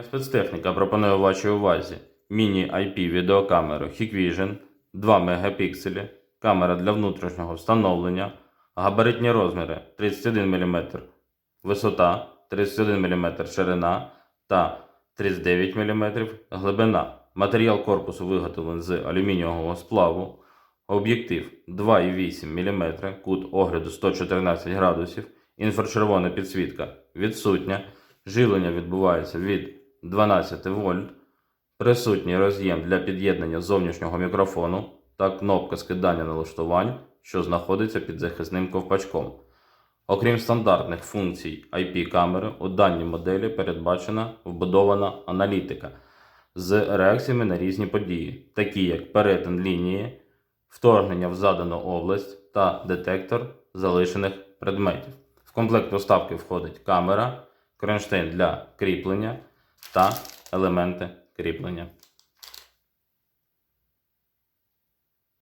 Спецтехніка пропонує вашій увазі міні-IP відеокамеру Hikvision 2 мегапікселі, камера для внутрішнього встановлення, габаритні розміри 31 мм висота, 31 мм ширина та 39 мм глибина. Матеріал корпусу виготовлений з алюмінієвого сплаву. Об'єктив 2,8 мм, кут огляду 114 градусів, інфрачервона підсвітка відсутня, живлення відбувається від 12 вольт, присутній роз'єм для під'єднання зовнішнього мікрофону та кнопка скидання налаштувань, що знаходиться під захисним ковпачком. Окрім стандартних функцій IP-камери, у даній моделі передбачена вбудована аналітика з реакціями на різні події, такі як перетин лінії, вторгнення в задану область та детектор залишених предметів. В комплект доставки входить камера, кронштейн для кріплення та елементи кріплення.